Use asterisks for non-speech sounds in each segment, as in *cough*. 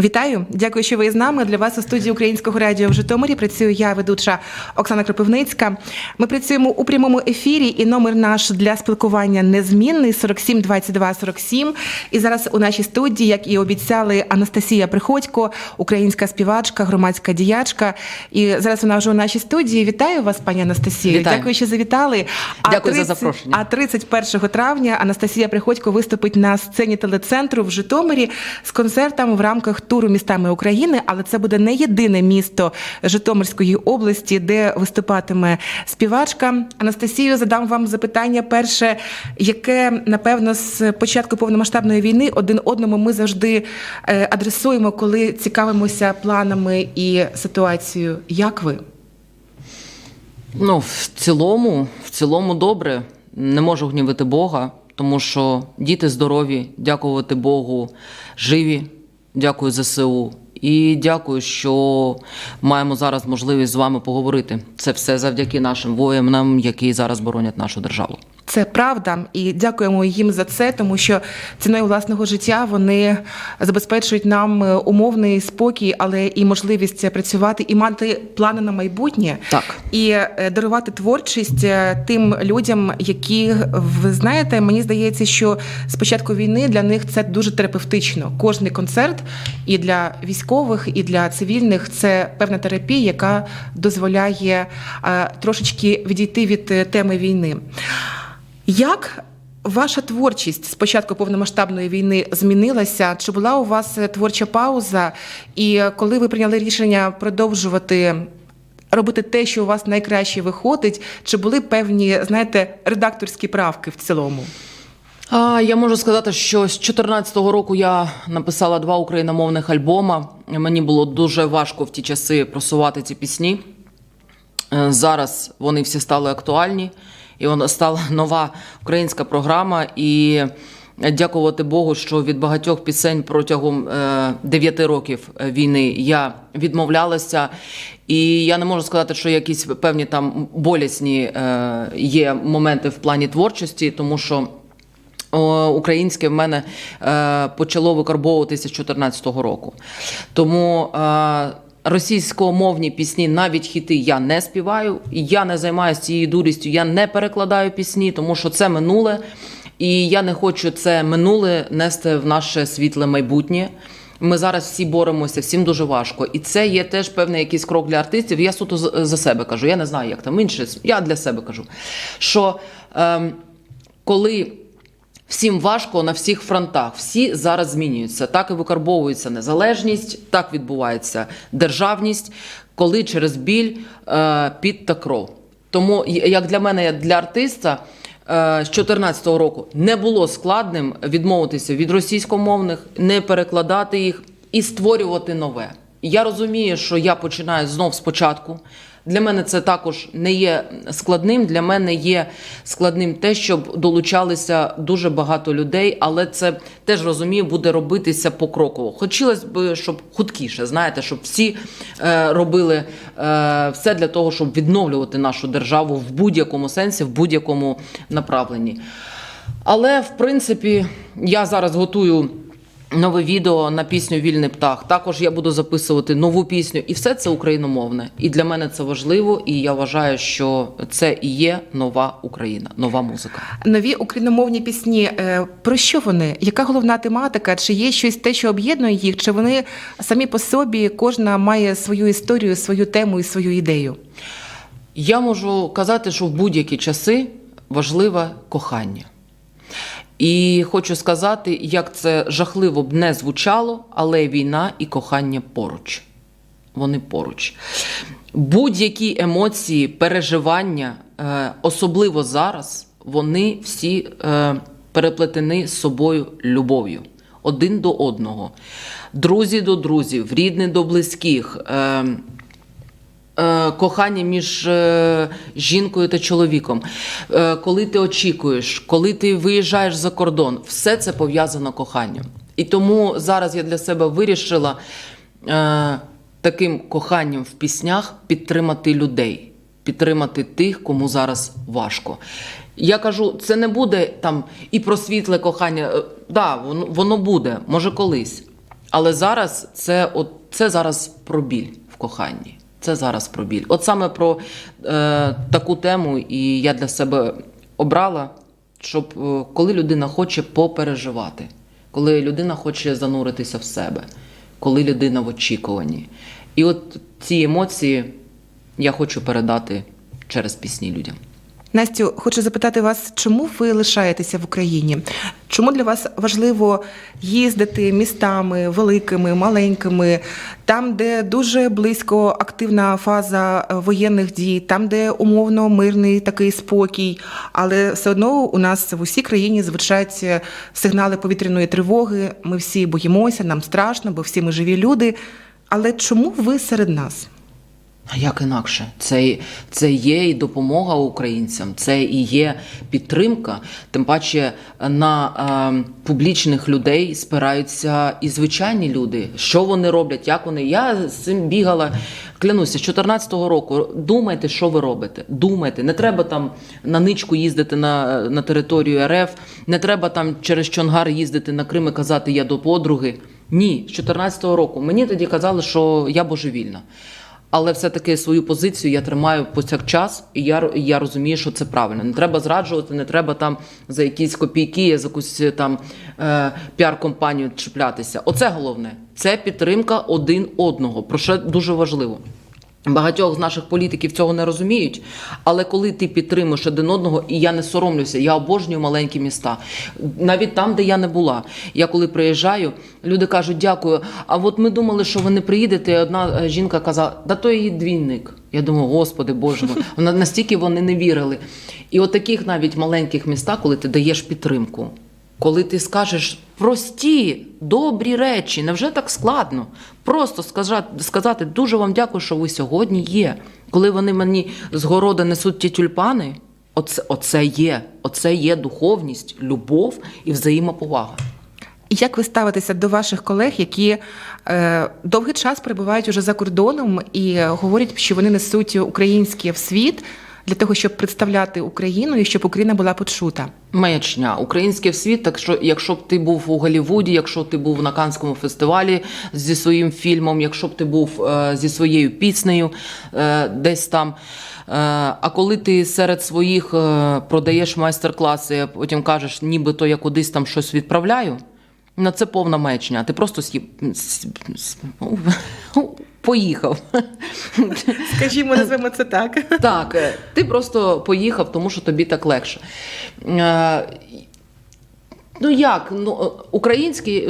Вітаю, дякую, що ви з нами. Для вас у студії Українського радіо в Житомирі працюю я, ведуча Оксана Кропивницька. Ми працюємо у прямому ефірі, і номер наш для спілкування незмінний 47 22 47. І зараз у нашій студії, як і обіцяли, Анастасія Приходько, українська співачка, громадська діячка. І зараз вона вже у нашій студії. Вітаю вас, пані Анастасію. Вітаю. Дякую, що завітали. Дякую за запрошення. А 31 травня Анастасія Приходько виступить на сцені телецентру в Житомирі з концертом в рамках туру містами України. Але це буде не єдине місто Житомирської області, де виступатиме співачка. Анастасію, задам вам запитання. Перше, яке напевно з початку повномасштабної війни один одному ми завжди е, адресуємо, коли цікавимося планами і ситуацією. Як ви? Ну, в цілому, в цілому добре. Не можу гнівити Бога, тому що діти здорові, дякувати Богу, живі. Дякую ЗСУ. І дякую, що маємо зараз можливість з вами поговорити. Це все завдяки нашим воїнам, які зараз боронять нашу державу. Це правда, і дякуємо їм за це, тому що ціною власного життя вони забезпечують нам е, умовний спокій, але і можливість працювати і мати плани на майбутнє, Так. і е, дарувати творчість е, тим людям, які ви знаєте, мені здається, що з початку війни для них це дуже терапевтично. Кожний концерт і для військових, і для цивільних це певна терапія, яка дозволяє трошечки відійти від теми війни. Як ваша творчість з початку повномасштабної війни змінилася? Чи була у вас е, творча пауза? І коли ви прийняли рішення продовжувати робити те, що у вас найкраще виходить, чи були певні, знаєте, редакторські правки в цілому? А, я можу сказати, що з 2014 року я написала два україномовних альбома. Мені було дуже важко в ті часи просувати ці пісні. Е, Зараз вони всі стали актуальні, і вона стала нова українська програма. І дякувати Богу, що від багатьох пісень протягом е, 9 років війни я відмовлялася. І я не можу сказати, що якісь певні там болісні е, є моменти в плані творчості, тому що. Українське в мене е, почало викарбовуватися з 2014 року. Тому російськомовні пісні, навіть хіти, я не співаю. Я не займаюся цією дурістю, я не перекладаю пісні, тому що це минуле. І я не хочу це минуле нести в наше світле майбутнє. Ми зараз всі боремося, всім дуже важко. І це є теж певний якийсь крок для артистів. Я суто за себе кажу. Я не знаю, як там інше. Я для себе кажу. Що ем, коли Всім важко на всіх фронтах. Всі зараз змінюються. Так і викарбовується незалежність, так відбувається державність, коли через біль, е, піт та кров. Тому, як для мене, як для артиста, е, з 2014 року не було складним відмовитися від російськомовних, не перекладати їх і створювати нове. Я розумію, що я починаю знов спочатку. Для мене це також не є складним. Для мене є складним те, щоб долучалися дуже багато людей, але це теж розумію, буде робитися покроково. Хотілося б, щоб хуткіше, знаєте, щоб всі е, робили е, все для того, щоб відновлювати нашу державу в будь-якому сенсі, в будь-якому направленні. Але в принципі я зараз готую. Нове відео на пісню Вільний птах. Також я буду записувати нову пісню, і все це україномовне. І для мене це важливо. І я вважаю, що це і є нова Україна, нова музика. Нові україномовні пісні. е, Про що вони? Яка головна тематика? Чи є щось те, що об'єднує їх? Чи вони самі по собі кожна має свою історію, свою тему і свою ідею? Я можу казати, що в будь-які часи важливе кохання. І хочу сказати, як це жахливо б не звучало, але війна і кохання поруч. Вони поруч. Будь-які емоції, переживання, е, особливо зараз, вони всі е, переплетені з собою любов'ю один до одного, друзі до друзів, рідні до близьких. Е, кохання між е, жінкою та чоловіком, е, коли ти очікуєш, коли ти виїжджаєш за кордон, все це пов'язано коханням. І тому зараз я для себе вирішила. Таким коханням в піснях підтримати людей, підтримати тих, кому зараз важко. Я кажу, це не буде там і про світле кохання. Е, Да, воно, воно буде, може колись. Але зараз це, от, це зараз про біль в коханні. Це зараз про біль. От саме про е, таку тему, і я для себе обрала, щоб е, коли людина хоче попереживати, коли людина хоче зануритися в себе, коли людина в очікуванні. І от ці емоції я хочу передати через пісні людям. Настю, хочу запитати вас, чому ви лишаєтеся в Україні? Чому для вас важливо їздити містами великими, маленькими, там, де дуже близько активна фаза е, воєнних дій, там, де умовно мирний такий спокій, але все одно у нас в усій країні звучать е, сигнали повітряної тривоги. Ми всі боїмося, нам страшно, бо всі ми живі люди. Але чому ви серед нас? А як інакше? Це, це є і допомога українцям, це і є підтримка. Тим паче на е, публічних людей спираються і звичайні люди. Що вони роблять, як вони. Я з цим бігала. Клянуся, з 14-го року думайте, що ви робите. Думайте, не треба там на ничку їздити на, на територію РФ, не треба там через Чонгар їздити на Крим і казати я до подруги. Ні, з 14-го року. Мені тоді казали, що я божевільна. Але все-таки свою позицію я тримаю повсякчас, і я, я розумію, що це правильно. Не треба зраджувати, не треба там за якісь копійки, за якусь там е, піар-компанію чіплятися. Оце головне. Це підтримка один одного, про що дуже важливо. Багатьох з наших політиків цього не розуміють, але коли ти підтримуєш один одного, і я не соромлюся, я обожнюю маленькі міста. Навіть там, де я не була. Я коли приїжджаю, люди кажуть, дякую. А от ми думали, що ви не приїдете. І одна е, жінка казала, да то її двійник. Я думаю, господи, боже Вона- настільки вони не вірили. І от таких навіть маленьких містах, коли ти даєш підтримку, коли ти скажеш прості, добрі речі, невже так складно? Просто сказати, сказати дуже вам дякую, що ви сьогодні є. Коли вони мені з города несуть ті тюльпани, оце, оце є, оце є духовність, любов і взаємоповага. Як ви ставитеся до ваших колег, які е, довгий час перебувають уже за кордоном і говорять, що вони несуть українське в світ для того, щоб представляти Україну і щоб Україна була почута? Маячня, українське в світ. Так що, якщо б ти був у Голлівуді, якщо ти був на Канському фестивалі зі своїм фільмом, якщо б ти був е, зі своєю піснею е, десь там. Е, а коли ти серед своїх е, продаєш майстер-класи, потім кажеш, нібито я кудись там щось відправляю, ну це повна маячня. Ти просто с'їб... с- *laughs* поїхав. Скажімо, назвемо це так. Так, е, ти просто поїхав, тому що тобі так легше. Е, Ну як? Ну, е, український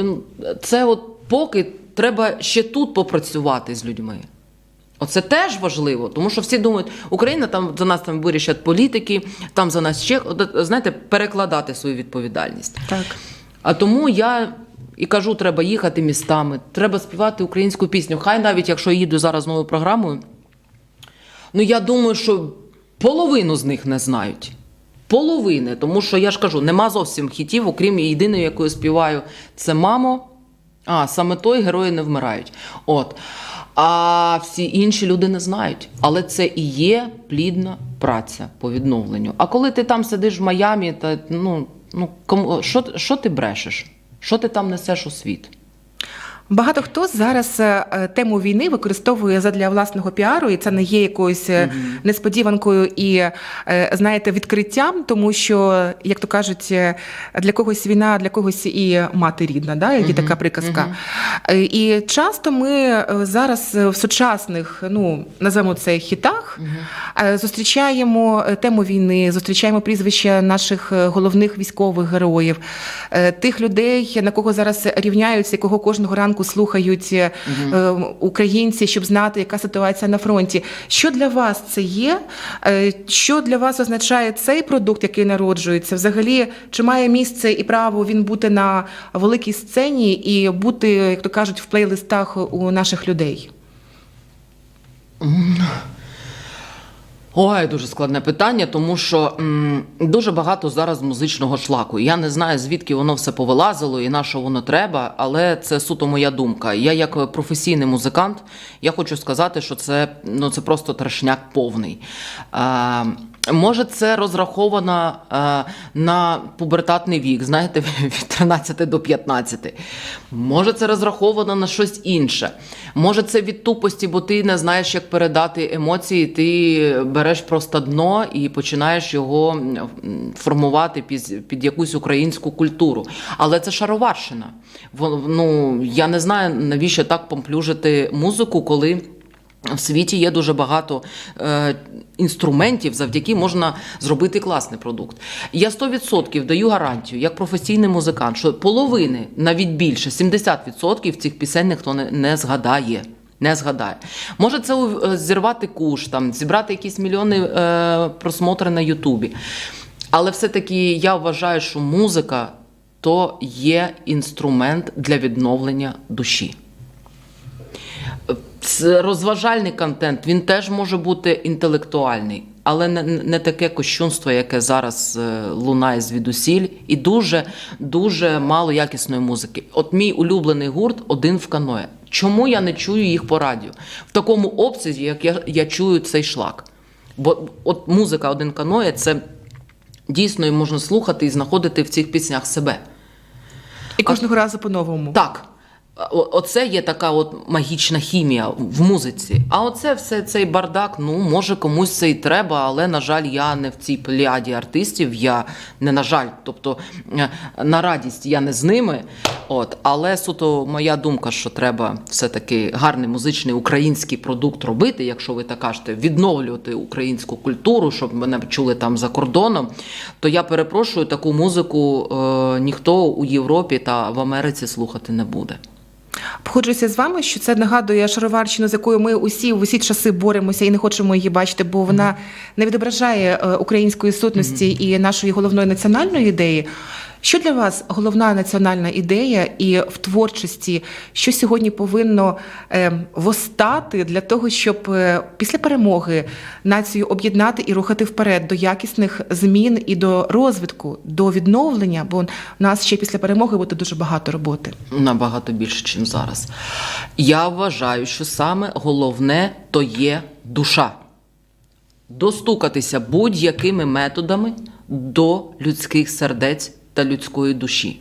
це от поки треба ще тут попрацювати з людьми. Оце теж важливо, тому що всі думають, Україна там за нас там вирішать політики, там за нас ще знаєте, перекладати свою відповідальність. Так. А тому я і кажу, треба їхати містами, треба співати українську пісню. Хай навіть якщо я їду зараз новою програмою, ну я думаю, що половину з них не знають. Половини, тому що я ж кажу, нема зовсім хітів, окрім єдиної, яку я співаю, це мамо. А, саме той герої не вмирають. От. А всі інші люди не знають. Але це і є плідна праця по відновленню. А коли ти там сидиш в Майамі, та ну, ну кому що, що ти брешеш? Що ти там несеш у світ? Багато хто зараз е, тему війни використовує задля власного піару, і це не є якоюсь е, несподіванкою і е, знаєте відкриттям, тому що, як то кажуть, е, для когось війна, для когось і мати рідна, да? є така приказка. Е, І часто ми е, зараз е, в сучасних, ну називаємо це хітах, е, зустрічаємо е, тему війни, зустрічаємо прізвища наших е, головних військових героїв, е, тих людей, на кого зараз рівняються, кого кожного ранку слухають е, е, українці, щоб знати, яка ситуація на фронті. Що для вас це є? Е, Що для вас означає цей продукт, який народжується? Взагалі, чи має місце і право він бути на великій сцені і бути, як то кажуть, в плейлистах у наших людей? Ой, дуже складне питання, тому що м, дуже багато зараз музичного шлаку. Я не знаю, звідки воно все повилазило і на що воно треба, але це суто моя думка. Я, як професійний музикант, я хочу сказати, що це, ну, це просто трешняк повний. А, Може, це розраховано е, на пубертатний вік, знаєте, *laughs* від 13 до 15. Може, це розраховано на щось інше. Може, це від тупості, бо ти не знаєш, як передати емоції. Ти береш просто дно і починаєш його формувати під, під якусь українську культуру. Але це шароварщина. Ну, я не знаю, навіщо так помплюжити музику, коли. В світі є дуже багато е, інструментів, завдяки можна зробити класний продукт. Я 100% даю гарантію, як професійний музикант, що половини, навіть більше, 70% цих пісень ніхто не, не згадає. Не згадає. Може це е, зірвати куш, там, зібрати якісь мільйони е, просмотри на Ютубі. Але все-таки я вважаю, що музика то є інструмент для відновлення душі. Розважальний контент, він теж може бути інтелектуальний, але не, не таке кощунство, яке зараз е, лунає звідусіль, і дуже дуже мало якісної музики. От мій улюблений гурт один в каное. Чому я не чую їх по радіо? В такому обсязі, як я, я чую цей шлак. Бо от музика один каное це дійсно і можна слухати і знаходити в цих піснях себе. І кожного разу по-новому. Так. Оце є така от магічна хімія в музиці. А оце все цей бардак, ну може комусь це і треба, але на жаль, я не в цій плеяді артистів. Я не на жаль, тобто е, на радість я не з ними. От, але суто моя думка, що треба все-таки гарний музичний український продукт робити, якщо ви так кажете, відновлювати українську культуру, щоб мене чули там за кордоном. То я перепрошую, таку музику е, ніхто у Європі та в Америці слухати не буде. Погоджуюся з вами, що це нагадує шароварщину, з якою ми усі в усі часи боремося і не хочемо її бачити, бо вона не відображає е, української сутності і нашої головної національної ідеї. Що для вас головна національна ідея і в творчості, що сьогодні повинно е, востати для того, щоб е, після перемоги націю об'єднати і рухати вперед до якісних змін і до розвитку, до відновлення? Бо у нас ще після перемоги буде дуже багато роботи. Набагато більше, ніж зараз. Я вважаю, що саме головне то є душа. Достукатися будь-якими методами до людських сердець та людської душі.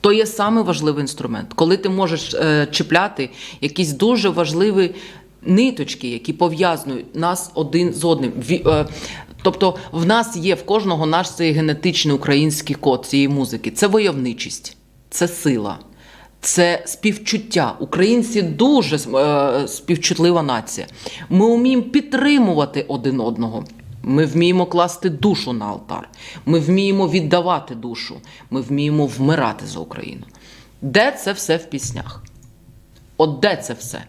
То є саме важливий інструмент, коли ти можеш е, чіпляти якісь дуже важливі ниточки, які пов'язують нас один з одним. Е, тобто, в нас є в кожного наш цей генетичний український код цієї музики. Це войовничість, це сила, це співчуття. Українці дуже е, співчутлива нація. Ми вміємо підтримувати один одного. Ми вміємо класти душу на алтар. Ми вміємо віддавати душу. Ми вміємо вмирати за Україну. Де це все в піснях? От де це все?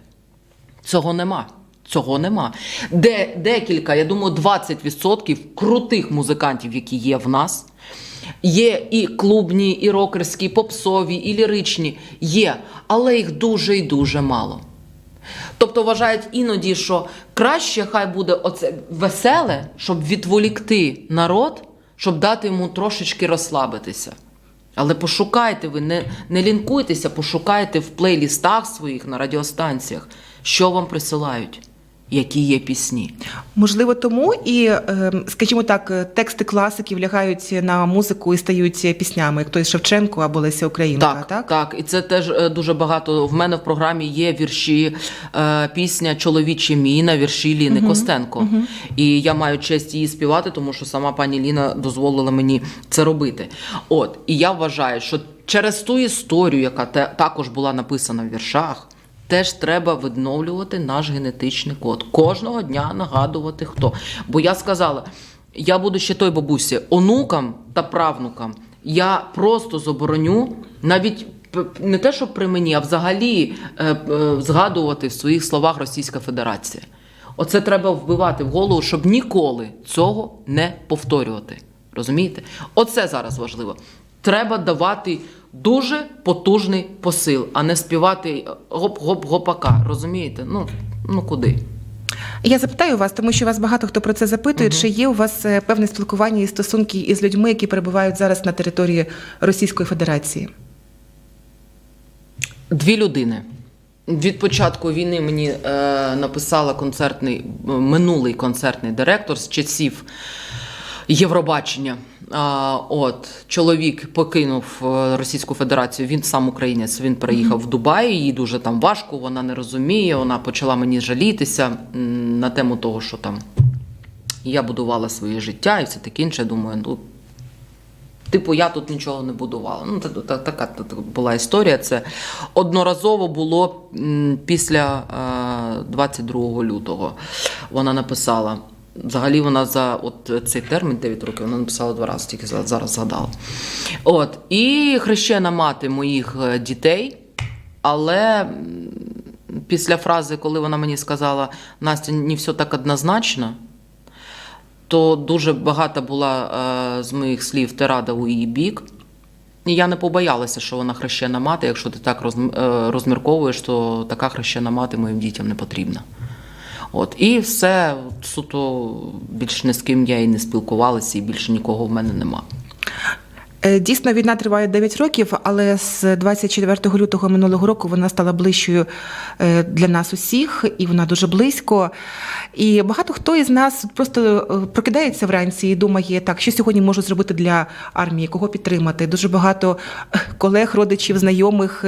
Цього нема. Цього нема. Де декілька, я думаю, 20% крутих музикантів, які є в нас. Є і клубні, і рокерські, і попсові, і ліричні. Є, але їх дуже і дуже мало. Тобто вважають іноді, що краще хай буде оце веселе, щоб відволікти народ, щоб дати йому трошечки розслабитися. Але пошукайте ви, не, не лінкуйтеся, пошукайте в плейлістах своїх на радіостанціях, що вам присилають, які є пісні. Можливо, тому і, е, скажімо так, тексти класиків лягають на музику і стають піснями, як той Шевченко або Леся Українка. Так, Так, так, і це теж е, дуже багато. В мене в програмі є вірші, е, пісня Чоловіче міна, вірші Ліни Костенко. І я маю честь її співати, тому що сама пані Ліна дозволила мені це робити. От, і я вважаю, що через ту історію, яка те, також була написана в віршах. Теж треба відновлювати наш генетичний код. Кожного дня нагадувати хто. Бо я сказала, я буду ще той бабусі, онукам та правнукам я просто забороню навіть не те, що при мені, а взагалі е, е, згадувати в своїх словах Російська Федерація. Оце треба вбивати в голову, щоб ніколи цього не повторювати. Розумієте? Оце зараз важливо. Треба давати дуже потужний посил, а не співати гоп-гоп-гопака. Розумієте? Ну, ну куди? Я запитаю вас, тому що вас багато хто про це запитує. Чи є у вас е, певне спілкування і стосунки із людьми, які перебувають зараз на території Російської Федерації? Дві людини. Від початку війни мені е, написала концертний е, минулий концертний директор з часів Євробачення. От чоловік покинув е, Російську Федерацію. Він сам українець. Він переїхав в Дубай. Їй дуже там важко. Вона не розуміє. Вона почала мені жалітися на тему того, що там я будувала своє життя і все таке інше. Думаю, ну Типу, я тут нічого не будувала. Ну, та- та- така та- була історія. Це одноразово було після е, 22 лютого. Вона написала. Взагалі вона за от цей термін 9 років вона написала два рази, тільки за- зараз згадала. От. І хрещена мати моїх е, дітей, але після фрази, коли вона мені сказала, Настя, не все так однозначно, то дуже багато була е, з моїх слів тирада у її бік. І я не побоялася, що вона хрещена мати. Якщо ти так е, розмірковуєш, то така хрещена мати моїм дітям не потрібна. От. І все, от, суто більш ні з ким я і не спілкувалася, і більше нікого в мене нема. Е, Дійсно, війна триває 9 років, але з 24 лютого минулого року вона стала ближчою е, для нас усіх, і вона дуже близько. І багато хто із нас просто е, прокидається вранці і думає, так, що сьогодні можу зробити для армії, кого підтримати. Дуже багато колег, родичів, знайомих,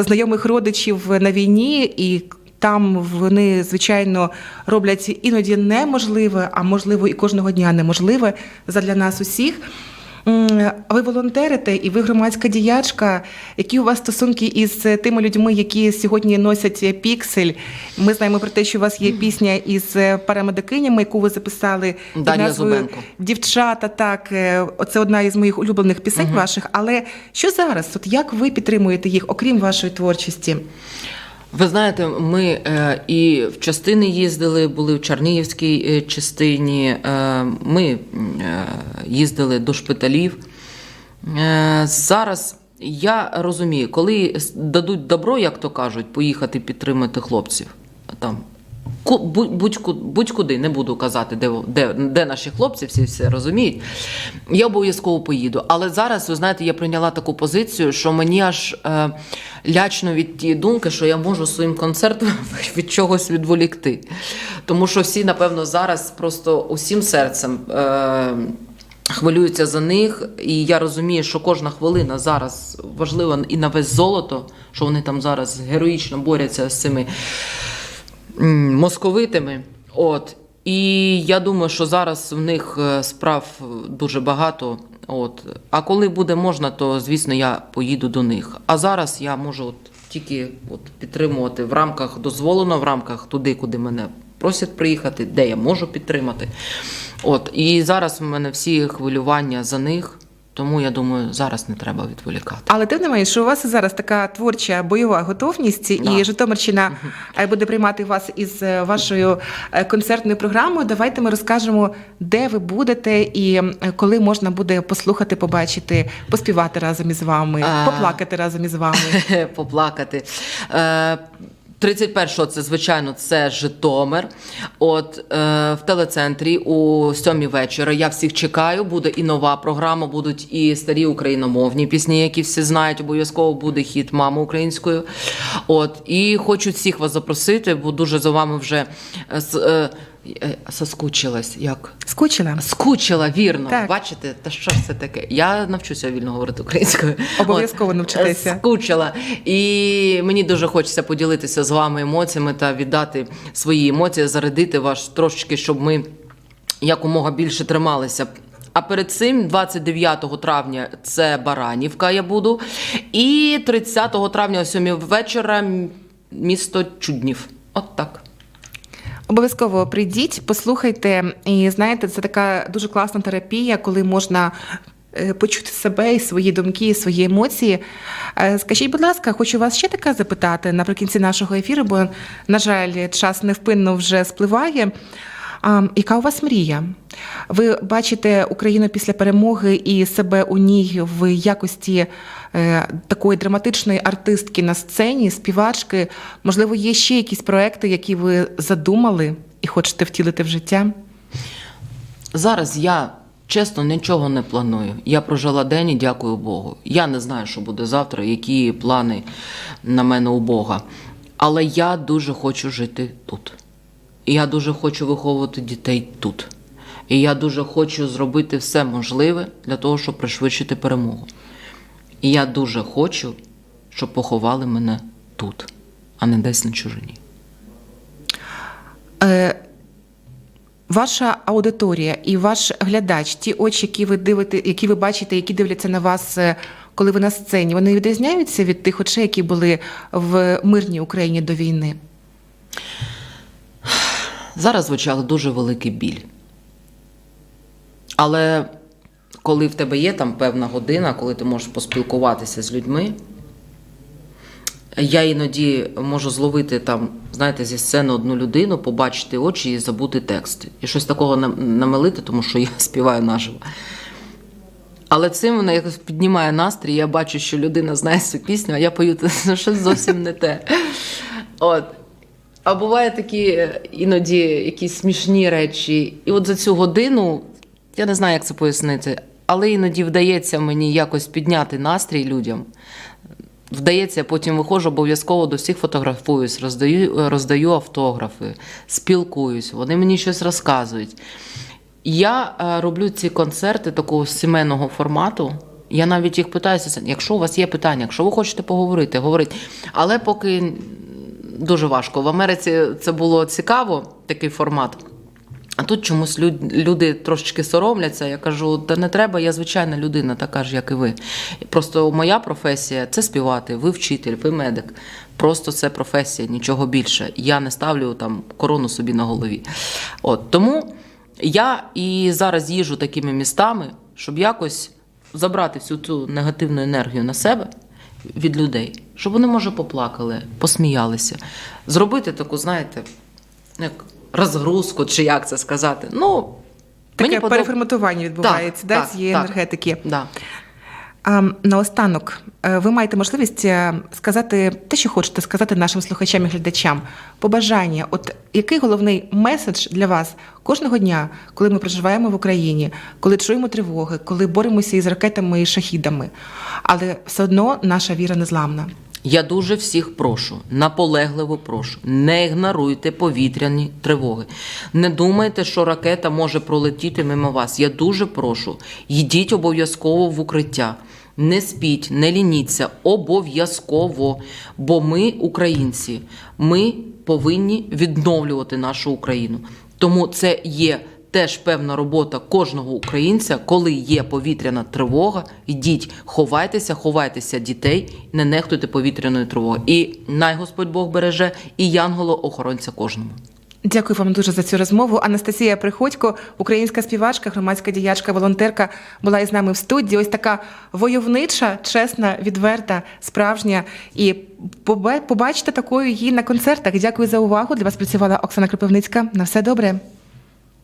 знайомих родичів на війні і. Там вони, звичайно, роблять іноді неможливе, а можливо і кожного дня неможливе задля нас усіх. Ви волонтерите і ви громадська діячка. Які у вас стосунки із тими людьми, які сьогодні носять піксель? Ми знаємо про те, що у вас є пісня із парамедикинями, яку ви записали Дар'я назвою Зубенко. Дівчата. Так, е, це одна із моїх улюблених пісень ваших. Але що зараз? От як ви підтримуєте їх, окрім вашої творчості? Ви знаєте, ми е, і в частини їздили, були в Чернігівській е, частині. Е, ми їздили до шпиталів. Зараз я розумію, коли дадуть добро, як то кажуть, поїхати підтримати хлопців. Там ку- будь- будь-куди, не буду казати, де, де, де наші хлопці, всі все розуміють. Я обов'язково поїду. Але зараз, ви знаєте, я прийняла таку позицію, що мені аж е, лячно від тієї думки, що я можу своїм концертом *laughs* від чогось відволікти. Тому що всі, напевно, зараз просто усім серцем. Е, Хвилюються за них, і я розумію, що кожна хвилина зараз важлива і на весь золото, що вони там зараз героїчно борються з цими московитами. От. І я думаю, що зараз в них е, справ дуже багато. От. А коли буде можна, то звісно я поїду до них. А зараз я можу от тільки от підтримувати в рамках дозволено, в рамках туди, куди мене просять приїхати, де я можу підтримати. От. І зараз в мене всі хвилювання за них, тому я думаю, зараз не треба відволікати. Але тим не менше, що у вас зараз така творча бойова готовність, Да. і Житомирщина е, буде приймати вас із е, вашою е, концертною програмою. Давайте ми розкажемо, де ви будете і коли можна буде послухати, побачити, поспівати разом із вами, поплакати разом із вами. *laughs* поплакати. Е, 31-го це, звичайно, це Житомир. От е, в телецентрі у сьомій вечора. Я всіх чекаю. Буде і нова програма, будуть і старі україномовні пісні, які всі знають. Обов'язково буде хіт мама українською. От і хочу всіх вас запросити, бо дуже за вами вже е, е, соскучилась. Як? Скучила? Скучила, вірно. Так. Бачите, та що ж це таке? Я навчуся вільно говорити українською. *laughs* Обов'язково навчитися. е, Скучила. І мені дуже хочеться поділитися з вами емоціями та віддати свої емоції, зарядити вас трошечки, щоб ми якомога більше трималися. А перед цим, 29 травня, це Баранівка, я буду. І 30 травня о 7 вечора місто Чуднів. От так. Обов'язково прийдіть, послухайте. І знаєте, це така дуже класна терапія, коли можна. е, Почути себе і свої думки, і свої емоції. Е, Скажіть, будь ласка, хочу вас ще таке запитати наприкінці нашого ефіру, бо, на жаль, час невпинно вже спливає. А яка у вас мрія? Ви бачите Україну після перемоги і себе у ній в якості е, такої драматичної артистки на сцені, співачки? Можливо, є ще якісь проекти, які ви задумали і хочете втілити в життя? Зараз я чесно нічого не планую. Я прожила день і дякую Богу. Я не знаю, що буде завтра, які плани на мене у Бога. Але я дуже хочу жити тут. І я дуже хочу виховувати дітей тут. І я дуже хочу зробити все можливе для того, щоб пришвидшити перемогу. І я дуже хочу, щоб поховали мене тут, а не десь на чужині. Е, Ваша аудиторія і ваш глядач, ті очі, які ви дивите, які ви бачите, які дивляться на вас, е, коли ви на сцені, вони відрізняються від тих очей, які були в мирній Україні до війни. Зараз очах дуже великий біль. Але коли в тебе є там певна година, коли ти можеш поспілкуватися з людьми, я іноді можу зловити там, знаєте, зі сцени одну людину, побачити очі і забути текст. І щось такого намелити, тому що я *laughs* співаю наживо. Але цим вона якось піднімає настрій. Я бачу, що людина знає цю пісню, а я пою це *laughs* щось зовсім не те. От. А буває такі е, іноді якісь смішні речі. І от за цю годину, я не знаю, як це пояснити, але іноді вдається мені якось підняти настрій людям. Вдається, я потім виходжу, обов'язково до всіх фотографуюсь, роздаю, роздаю автографи, спілкуюсь, вони мені щось розказують. Я е, роблю ці концерти такого сімейного формату. Я навіть їх питаюся, якщо у вас є питання, якщо ви хочете поговорити, говоріть. Але поки дуже важко. В Америці це було цікаво, такий формат. А тут чомусь люд- люди трошечки соромляться. Я кажу, та не треба, я звичайна людина, така ж, як і ви. Просто моя професія це співати, ви вчитель, ви медик. Просто це професія, нічого більше. Я не ставлю там корону собі на голові. От тому я і зараз їжу такими містами, щоб якось забрати всю цю негативну енергію на себе від людей, щоб вони, може, поплакали, посміялися. Зробити таку, знаєте, як розгрузку, чи як це сказати. Ну, Таке подоб- переформатування відбувається да, Так, цієї так, енергетики. Да. А наостанок, е, ви маєте можливість е, сказати те, що хочете сказати нашим слухачам і глядачам. Побажання, от який головний меседж для вас кожного дня, коли ми проживаємо в Україні, коли чуємо тривоги, коли боремося із ракетами і шахідами, але все одно наша віра незламна. Я дуже всіх прошу, наполегливо прошу, не ігноруйте повітряні тривоги. Не думайте, що ракета може пролетіти мимо вас. Я дуже прошу, йдіть обов'язково в укриття. Не спіть, не лініться, обов'язково. Бо ми, українці, ми повинні відновлювати нашу Україну. Тому це є теж певна робота кожного українця, коли є повітряна тривога, йдіть, ховайтеся, ховайтеся дітей, не нехтуйте повітряною тривогою. І най Господь Бог береже, і янголо-охоронця кожному. Дякую вам дуже за цю розмову. Анастасія Приходько, українська співачка, громадська діячка, волонтерка, була із нами в студії. Ось така войовнича, чесна, відверта, справжня. І побачите такою її на концертах. Дякую за увагу. Для вас працювала Оксана Кропивницька. На все добре.